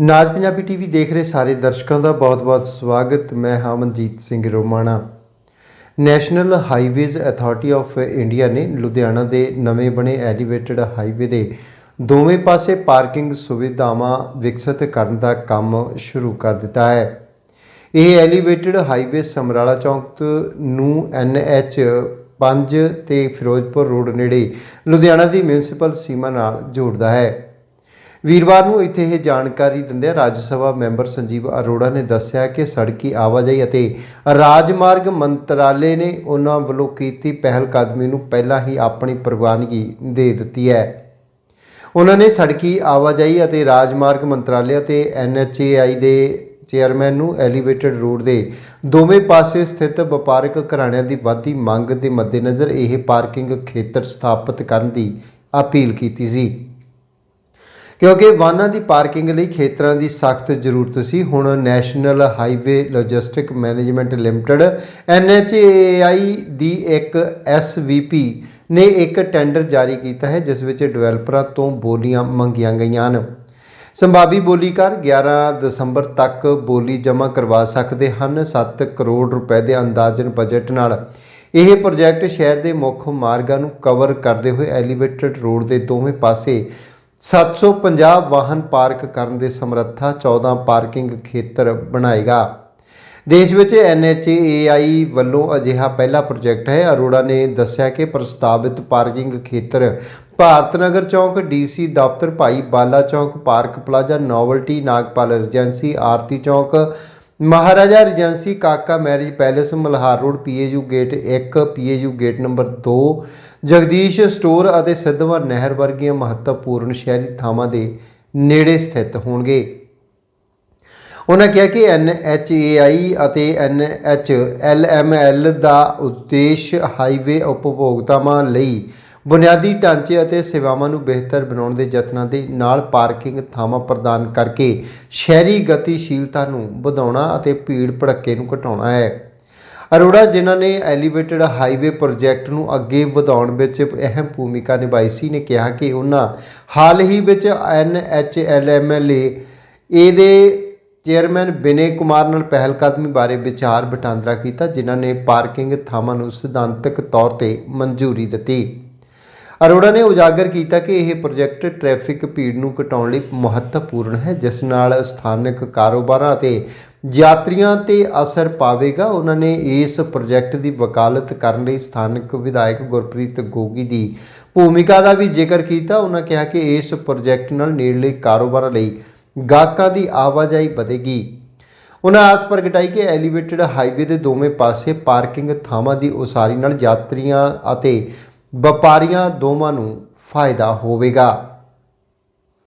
ਨਾਜ Punjabi TV ਦੇਖ ਰਹੇ ਸਾਰੇ ਦਰਸ਼ਕਾਂ ਦਾ ਬਹੁਤ-ਬਹੁਤ ਸਵਾਗਤ। ਮੈਂ ਹਾਂ Manjit Singh Romana. National highways authority of India ਨੇ ਲੁਧਿਆਣਾ ਦੇ ਨਵੇਂ ਬਣੇ ਐਲੀਵੇਟਡ ਹਾਈਵੇ ਦੇ ਦੋਵੇਂ ਪਾਸੇ ਪਾਰਕਿੰਗ ਸੁਵਿਧਾਵਾਂ ਵਿਕਸਿਤ ਕਰਨ ਦਾ ਕੰਮ ਸ਼ੁਰੂ ਕਰ ਦਿੱਤਾ ਹੈ। ਇਹ ਐਲੀਵੇਟਡ ਹਾਈਵੇ ਸਮਰਾਲਾ ਚੌਂਕ ਤੋਂ ਨੂੰ ਐਨਐਚ 5 ਤੇ ਫਿਰੋਜ਼ਪੁਰ ਰੋਡ ਨੇੜੇ ਲੁਧਿਆਣਾ ਦੀ ਮਿਊਨਿਸਪਲ ਸੀਮਾ ਨਾਲ ਜੋੜਦਾ ਹੈ। ਵੀਰਵਾਰ ਨੂੰ ਇੱਥੇ ਇਹ ਜਾਣਕਾਰੀ ਦਿੰਦਿਆਂ ਰਾਜ ਸਭਾ ਮੈਂਬਰ ਸੰਜੀਵ ਅਰੋੜਾ ਨੇ ਦੱਸਿਆ ਕਿ ਸੜਕੀ ਆਵਾਜਾਈ ਅਤੇ ਰਾਜਮਾਰਗ ਮੰਤਰਾਲੇ ਨੇ ਉਹਨਾਂ ਵੱਲੋਂ ਕੀਤੀ ਪਹਿਲ ਕਦਮੀ ਨੂੰ ਪਹਿਲਾਂ ਹੀ ਆਪਣੀ ਪ੍ਰਵਾਨਗੀ ਦੇ ਦਿੱਤੀ ਹੈ। ਉਹਨਾਂ ਨੇ ਸੜਕੀ ਆਵਾਜਾਈ ਅਤੇ ਰਾਜਮਾਰਗ ਮੰਤਰਾਲੇ ਅਤੇ ਐਨਐਚਏਆਈ ਦੇ ਚੇਅਰਮੈਨ ਨੂੰ ਐਲੀਵੇਟਡ ਰੋਡ ਦੇ ਦੋਵੇਂ ਪਾਸੇ ਸਥਿਤ ਵਪਾਰਕ ਘਰਾਣਿਆਂ ਦੀ ਵੱਧਦੀ ਮੰਗ ਦੇ ਮੱਦੇਨਜ਼ਰ ਇਹ ਪਾਰਕਿੰਗ ਖੇਤਰ ਸਥਾਪਿਤ ਕਰਨ ਦੀ ਅਪੀਲ ਕੀਤੀ ਸੀ। ਕਿਉਂਕਿ ਵਾਹਨਾਂ ਦੀ ਪਾਰਕਿੰਗ ਲਈ ਖੇਤਰਾਂ ਦੀ ਸਖਤ ਜ਼ਰੂਰਤ ਸੀ। ਹੁਣ national highway logistic management limited NHAI ਦੀ ਇੱਕ SVP ਨੇ ਇੱਕ ਟੈਂਡਰ ਜਾਰੀ ਕੀਤਾ ਹੈ, ਜਿਸ ਵਿੱਚ ਡਿਵੈਲਪਰਾਂ ਤੋਂ ਬੋਲੀਆਂ ਮੰਗੀਆਂ ਗਈਆਂ ਹਨ। ਸੰਭਾਵੀ ਬੋਲੀਕਾਰ 11 ਦਸੰਬਰ ਤੱਕ ਬੋਲੀ ਜਮ੍ਹਾਂ ਕਰਵਾ ਸਕਦੇ ਹਨ 7 ਕਰੋੜ ਰੁਪਏ ਦੇ ਅੰਦਾਜ਼ਨ ਬਜਟ ਨਾਲ। ਇਹ ਪ੍ਰੋਜੈਕਟ ਸ਼ਹਿਰ ਦੇ ਮੁੱਖ ਮਾਰਗਾਂ ਨੂੰ ਕਵਰ ਕਰਦੇ ਹੋਏ ਐਲੀਵੇਟਡ ਰੋਡ ਦੇ ਦੋਵੇਂ ਪਾਸੇ 750 ਵਾਹਨ ਪਾਰਕ ਕਰਨ ਦੇ ਸਮਰੱਥਾ 14 ਪਾਰਕਿੰਗ ਖੇਤਰ ਬਣਾਏਗਾ। ਦੇਸ਼ ਵਿੱਚ NHAI ਵੱਲੋਂ ਅਜਿਹਾ ਪਹਿਲਾ ਪ੍ਰੋਜੈਕਟ ਹੈ। ਅਰੋੜਾ ਨੇ ਦੱਸਿਆ ਕਿ ਪ੍ਰਸਤਾਵਿਤ ਪਾਰਕਿੰਗ ਖੇਤਰ ਭਾਰਤ ਨਗਰ ਚੌਂਕ ਡੀਸੀ ਦਫ਼ਤਰ, Bhai Bala Chowk, park plaza, novelty, Nagpal regency, Aarti Chowk Maharaja regency Kaka marriage palace Malhar road, PAU gate 1 PAU gate number 2 Jagdish store ਅਤੇ ਸਿੱਧਵਾਂ ਨਹਿਰ ਵਰਗੀਆਂ ਮਹੱਤਵਪੂਰਨ ਸ਼ਹਿਰੀ ਥਾਵਾਂ ਦੇ ਨੇੜੇ ਸਥਿਤ ਹੋਣਗੇ। ਉਹਨਾਂ ਕਿਹਾ ਕਿ NHAI ਅਤੇ NHLML ਦਾ ਉਦੇਸ਼ ਹਾਈਵੇ ਉਪਭੋਗਤਾਵਾਂ ਲਈ ਬੁਨਿਆਦੀ ਢਾਂਚੇ ਅਤੇ ਸੇਵਾਵਾਂ ਨੂੰ ਬਿਹਤਰ ਬਣਾਉਣ ਦੇ ਯਤਨਾਂ ਦੇ ਨਾਲ ਪਾਰਕਿੰਗ ਥਾਵਾਂ ਪ੍ਰਦਾਨ ਕਰਕੇ ਸ਼ਹਿਰੀ ਗਤੀਸ਼ੀਲਤਾ ਨੂੰ ਵਧਾਉਣਾ ਅਤੇ ਭੀੜ ਭੜੱਕੇ ਨੂੰ ਘਟਾਉਣਾ ਹੈ। ਅਰੋੜਾ, ਜਿਨ੍ਹਾਂ ਨੇ ਐਲੀਵੇਟਡ ਹਾਈਵੇ ਪ੍ਰੋਜੈਕਟ ਨੂੰ ਅੱਗੇ ਵਧਾਉਣ ਵਿੱਚ ਅਹਿਮ ਭੂਮਿਕਾ ਨਿਭਾਈ ਸੀ, ਨੇ ਕਿਹਾ ਕਿ ਉਹਨਾਂ ਹਾਲ ਹੀ ਵਿੱਚ ਐਨਐਚਐਲਐਮਐਲਏ ਏ ਦੇ ਚੇਅਰਮੈਨ ਬਿਨੇ ਕੁਮਾਰ ਨਾਲ ਪਹਿਲ ਕਦਮੀ ਬਾਰੇ ਵਿਚਾਰ ਵਟਾਂਦਰਾ ਕੀਤਾ, ਜਿਨ੍ਹਾਂ ਨੇ ਪਾਰਕਿੰਗ ਥਾਵਾਂ ਨੂੰ ਸਿਧਾਂਤਕ ਤੌਰ ਤੇ ਮਨਜ਼ੂਰੀ ਦਿੱਤੀ। ਅਰੋੜਾ ਨੇ ਉਜਾਗਰ ਕੀਤਾ ਕਿ ਇਹ ਪ੍ਰੋਜੈਕਟ ਟ੍ਰੈਫਿਕ ਭੀੜ ਨੂੰ ਘਟਾਉਣ ਲਈ ਮਹੱਤਵਪੂਰਨ ਹੈ, ਜਿਸ ਨਾਲ ਸਥਾਨਕ ਕਾਰੋਬਾਰਾਂ ਅਤੇ ਯਾਤਰੀਆਂ ਤੇ ਅਸਰ ਪਾਵੇਗਾ। ਉਹਨਾਂ ਨੇ ਇਸ ਪ੍ਰੋਜੈਕਟ ਦੀ ਵਕਾਲਤ ਕਰਨ ਲਈ ਸਥਾਨਕ ਵਿਧਾਇਕ ਗੁਰਪ੍ਰੀਤ ਗੋਗੀ ਦੀ ਭੂਮਿਕਾ ਦਾ ਵੀ ਜ਼ਿਕਰ ਕੀਤਾ। ਉਹਨਾਂ ਕਿਹਾ ਕਿ ਇਸ ਪ੍ਰੋਜੈਕਟ ਨਾਲ ਨੇੜਲੇ ਕਾਰੋਬਾਰਾਂ ਲਈ ਗਾਹਕਾਂ ਦੀ ਆਵਾਜਾਈ ਵਧੇਗੀ। ਉਹਨਾਂ ਆਸ ਪ੍ਰਗਟਾਈ ਕਿ ਐਲੀਵੇਟਡ ਹਾਈਵੇ ਦੇ ਦੋਵੇਂ ਪਾਸੇ ਪਾਰਕਿੰਗ ਥਾਵਾਂ ਦੀ ਉਸਾਰੀ ਨਾਲ ਯਾਤਰੀਆਂ ਅਤੇ ਵਪਾਰੀਆਂ ਦੋਵਾਂ ਨੂੰ ਫਾਇਦਾ ਹੋਵੇਗਾ।